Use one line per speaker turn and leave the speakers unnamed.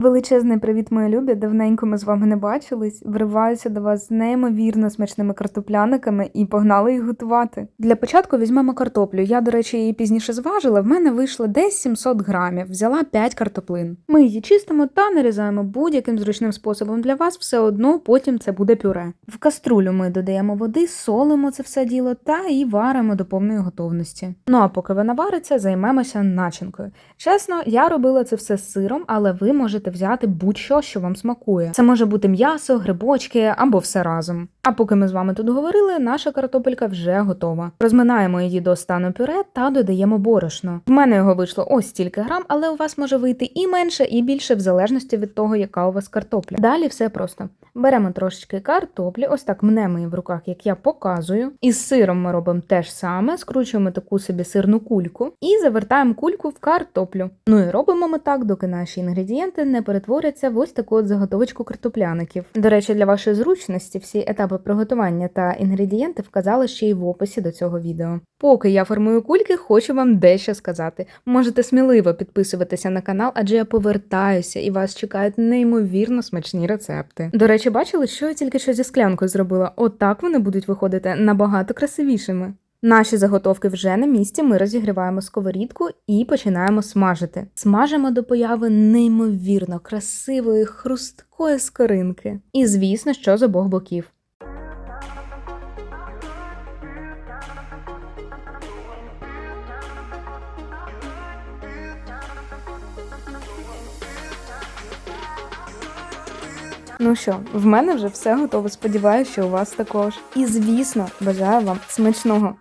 Величезний привіт, мої любі. Давненько ми з вами не бачились. Вриваюся до вас з неймовірно смачними картопляниками і погнали їх готувати. Для початку візьмемо картоплю. Я, до речі, її пізніше зважила. В мене вийшло десь 700 грамів. Взяла 5 картоплин. Ми її чистимо та нарізаємо будь-яким зручним способом для вас. Все одно потім це буде пюре. В каструлю ми додаємо води, солимо це все діло та і варимо до повної готовності. Ну а поки вона вариться, займемося начинкою. Чесно, я робила це все з сиром, але ви можете взяти будь-що, що вам смакує. Це може бути м'ясо, грибочки або все разом. А поки ми з вами тут говорили, наша картопелька вже готова. Розминаємо її до стану пюре та додаємо борошно. В мене його вийшло ось стільки грам, але у вас може вийти і менше, і більше, в залежності від того, яка у вас картопля. Далі все просто. Беремо трошечки картоплі, ось так мнемо її в руках, як я показую. Із сиром ми робимо те ж саме, скручуємо таку собі сирну кульку і завертаємо кульку в картоплю. Ну і робимо ми так, доки наші інгредієнти не перетворяться в ось таку от заготовочку картопляників. До речі, для вашої зручності всі етапи приготування та інгредієнти вказали ще й в описі до цього відео. Поки я формую кульки, хочу вам дещо сказати. Можете сміливо підписуватися на канал, адже я повертаюся і вас чекають неймовірно смачні рецепти. До речі, бачили, що я тільки що зі склянкою зробила? Отак вони будуть виходити набагато красивішими. Наші заготовки вже на місці. Ми розігріваємо сковорідку і починаємо смажити. Смажимо до появи неймовірно красивої хрусткої скоринки. І звісно, що з обох боків. Ну що, в мене вже все готово. Сподіваюся, що у вас також. І звісно, бажаю вам смачного.